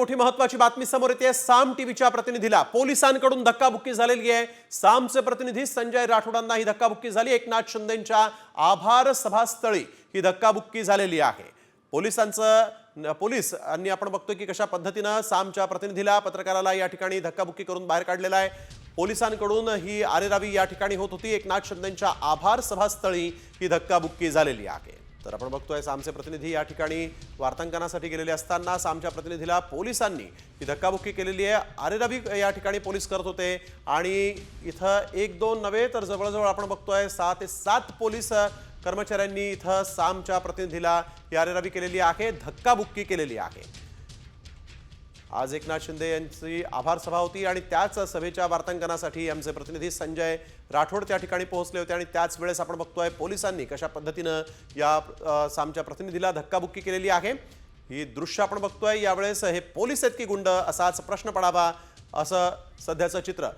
मोठी महत्वाची बातमी समोर येते. साम टीव्हीच्या प्रतिनिधीला पोलिसांकडून धक्काबुक्की झालेली आहे. सामचे प्रतिनिधी संजय राठोडांना ही धक्काबुक्की झाली. एकनाथ शिंदेच्या आभार सभास्थळी ही धक्काबुक्की झालेली आहे. पोलिसांचं पोलीस आणि आपण बघतोय की कशा पद्धतीनं सामच्या प्रतिनिधीला पत्रकाराला या ठिकाणी धक्काबुक्की करून बाहेर काढलेला आहे. पोलिसांकडून ही आरेरावी या ठिकाणी होत होती. एकनाथ शिंदेच्या आभार सभास्थळी ही धक्काबुक्की झालेली आहे. तर आपण बघतोय सामचे प्रतिनिधी या ठिकाणी वार्तांकनासाठी गेलेले असताना सामच्या प्रतिनिधीला पोलिसांनी ही धक्काबुक्की केलेली आहे. आरेरावी या ठिकाणी पोलीस करत होते आणि इथं एक दोन नव्हे तर जवळजवळ आपण बघतोय सहा ते सात पोलीस कर्मचाऱ्यांनी इथं सामच्या प्रतिनिधीला ही आरेरावी केलेली आहे धक्काबुक्की केलेली आहे. आज एकनाथ शिंदे यांची आभार सभा होती आणि त्याच सभेच्या वार्तांकनासाठी आमचे प्रतिनिधी संजय राठोड त्या ठिकाणी पोहोचले होते आणि त्याच वेळेस आपण बघतोय पोलिसांनी कशा पद्धतीनं या सामच्या प्रतिनिधीला धक्काबुक्की केलेली आहे. ही दृश्य आपण बघतोय. यावेळेस हे पोलीस आहेत की गुंड असाच प्रश्न पडावा असं सध्याचं चित्र.